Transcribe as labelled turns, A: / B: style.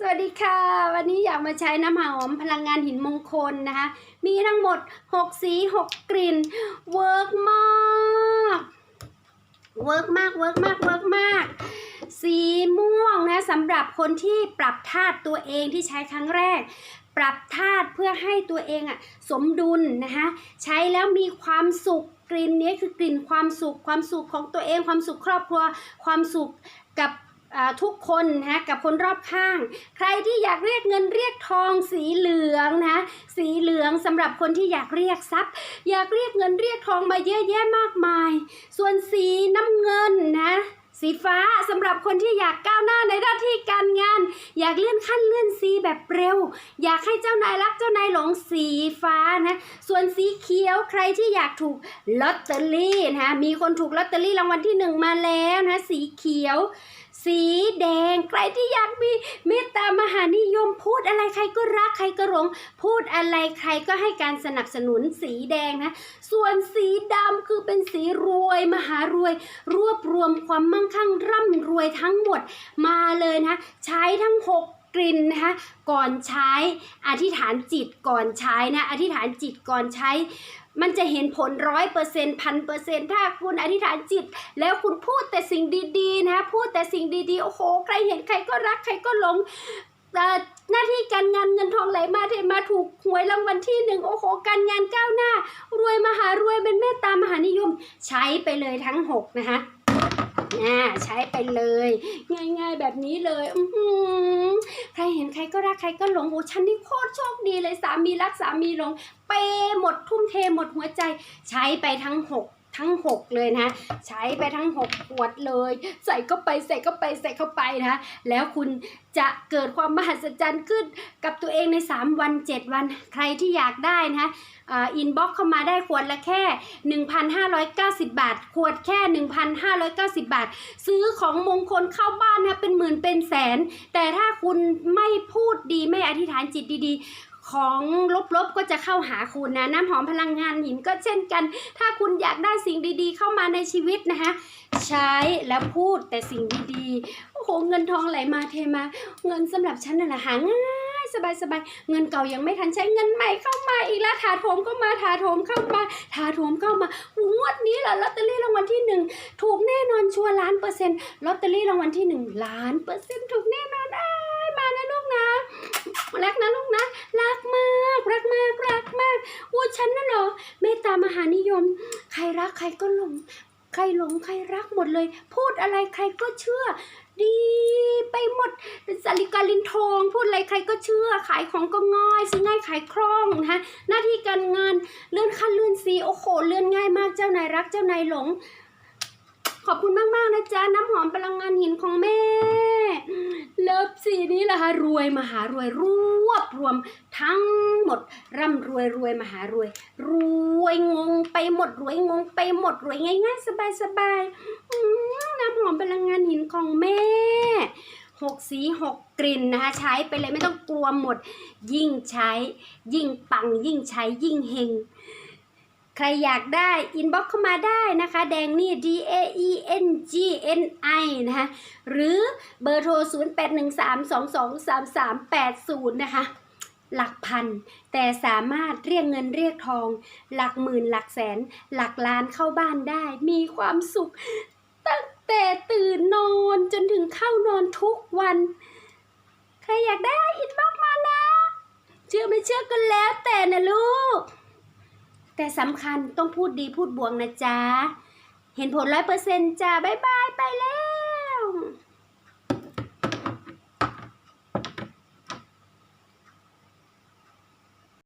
A: สวัสดีค่ะ วันนี้อยากมาใช้น้ำหอมพลังงานหินมงคลนะคะ มีทั้งหมด 6 สี 6 กลิ่น เวิร์กมากเวิร์กมากเวิร์กมากเวิร์กมาก สีม่วงนะสำหรับคนที่ปรับธาตุตัวเองที่ใช้ครั้งแรก ปรับธาตุเพื่อให้ตัวเองอะสมดุลนะคะใช้แล้วมีความสุขกลิ่นนี้คือกลิ่นความสุขความสุขของตัวเองความสุขครอบครัว ความสุขกับ ทุกคนนะกับคนรอบข้าง ใครที่อยากเรียกเงินเรียกทองสีเหลืองนะสีเหลืองสำหรับคนที่อยากเรียกทรัพย์ อยากเรียกเงินเรียกทองมาเยอะแยะมากมาย ส่วนสีน้ำเงินนะสีฟ้าสำหรับคนที่อยากก้าวหน้าในหน้าที่การงาน อยากเลื่อนขั้นเลื่อนสีแบบเร็ว อยากให้เจ้านายรักเจ้านายหลงสีฟ้านะส่วนสีเขียวใครที่อยากถูกลอตเตอรี่นะคะมีคนถูกลอตเตอรี่รางวัลที่หนึ่งมาแล้วนะสีเขียว สีแดง ใครที่อยากมีเมตตามหานิยมพูดอะไรใครก็รักใครก็หลง พูดอะไรใครก็ให้การสนับสนุนสีแดงนะ ส่วนสีดำคือเป็นสีรวยมหารวย รวบรวมความมั่งคั่งร่ำรวยทั้งหมดมาเลยนะ ใช้ทั้ง 6 กลิ่นนะคะก่อนใช้อธิษฐานจิตก่อนใช้นะอธิษฐานจิตก่อนใช้ มันจะเห็นผลร้อยเปอร์เซ็นต์พันเปอร์เซ็นต์ถ้าคุณอธิษฐานจิต แล้วคุณพูดแต่สิ่งดีๆนะพูดแต่สิ่งดีๆโอ้โหใครเห็นใครก็รักใครก็หลงหน้าที่การงานเงินทองไหลมาเทมาถูกหวยรางวัลที่หนึ่งโอ้โหการงานก้าวหน้า รวยมหารวยเป็นเมตตามหานิยม ใช้ไปเลยทั้งหกนะคะใช้ไปเลย ง่ายๆแบบนี้เลยอื เห็นใครก็รักใครก็หลงโอ้ฉันนี่โคตรโชคดีเลยสามีรักสามีหลง เปย์หมดทุ่มเทหมดหัวใจ ใช้ไปทั้งหก ทั้งหกเลยนะ ใช้ไปทั้งหกขวดเลย ใส่เข้าไปใส่เข้าไปใส่เข้าไปนะ แล้วคุณจะเกิดความมหัศจรรย์ขึ้นกับตัวเองใน 3 วัน 7 วัน ใครที่อยากได้นะอินบ็อกเข้ามาได้ขวดละแค่ 1,590 บาท ขวดแค่ 1,590 บาท ซื้อของมงคลเข้าบ้านนะเป็นหมื่นเป็นแสน แต่ถ้าคุณไม่พูดดีไม่อธิษฐานจิตดีๆ ของลบๆก็จะเข้าหาคุณนะ น้ำหอมพลังงานหินก็เช่นกัน ถ้าคุณอยากได้สิ่งดีๆ เข้ามาในชีวิตนะคะ ใช้แล้วพูดแต่สิ่งดีๆ โอ้โห เงินทองไหลมาเทมา เงินสำหรับฉันน่ะนะหาง่ายสบายๆเงินเก่ายังไม่ทันใช้เงินใหม่เข้ามาอีกแล้วถาโถมก็มาถาโถมเข้ามาถาโถมเข้ามางวดนี้เหรอลอตเตอรี่รางวัลที่หนึ่งถูกแน่นอนชัวร์ล้านเปอร์เซ็นต์ลอตเตอรี่รางวัลที่หนึ่งล้านเปอร์เซ็นต์ถูกแน่นอนอ้ายมานะ นะ รักนะลูกนะ รักมาก รักมากรักมากอู้ฉันน่ะเหรอเมตตามหานิยม ใครรักใครก็หลง ใครหลงใครรักหมดเลย พูดอะไรใครก็เชื่อ ดีไปหมดสาริกาลินทองพูดอะไรใครก็เชื่อ ขายของก็ง่ายซื้อง่ายขายคล่องนะคะหน้าที่การงานเลื่อนขั้นเลื่อนสีโอ้โหเลื่อนง่ายมากเจ้านายรักเจ้านายหลงขอบคุณมาก ๆ นะจ๊ะ น้ำหอมพลังงานหินของแม่ เลิ ฟสีนี้แหละคะรวยมหารวยรวบรวมทั้งหมด ร่ำรวยรวยมหารวย รวยงงไปหมดรวยงงไปหมดรวยง่ายๆสบายๆอืมน้ำหอมพลังงานหินของแม่หกสีหกกลิ่นนะคะใช้ไปเลยไม่ต้องกลัวหมด ยิ่งใช้ ยิ่งปังยิ่งใช้ยิ่งเฮง ใครอยากได้อินบ็อกเข้ามาได้นะคะ แดงนี่ D A E N G N I นะคะหรือเบอร์โทร 0 8 1 3 2 2 3 3 8 0 นะคะ หลักพัน แต่สามารถเรียกเงินเรียกทอง หลักหมื่นหลักแสน หลักล้านเข้าบ้านได้ มีความสุข ตั้งแต่ตื่นนอนจนถึงเข้านอนทุกวัน ใครอยากได้อินบ็อกมานะ เชื่อไม่เชื่อก็แล้วแต่นะลูก แต่สำคัญต้องพูดดีพูดบวกนะจ๊ะ เห็นผลร้อยเปอร์เซ็นต์จ้า บ๊ายบาย ไปแล้ว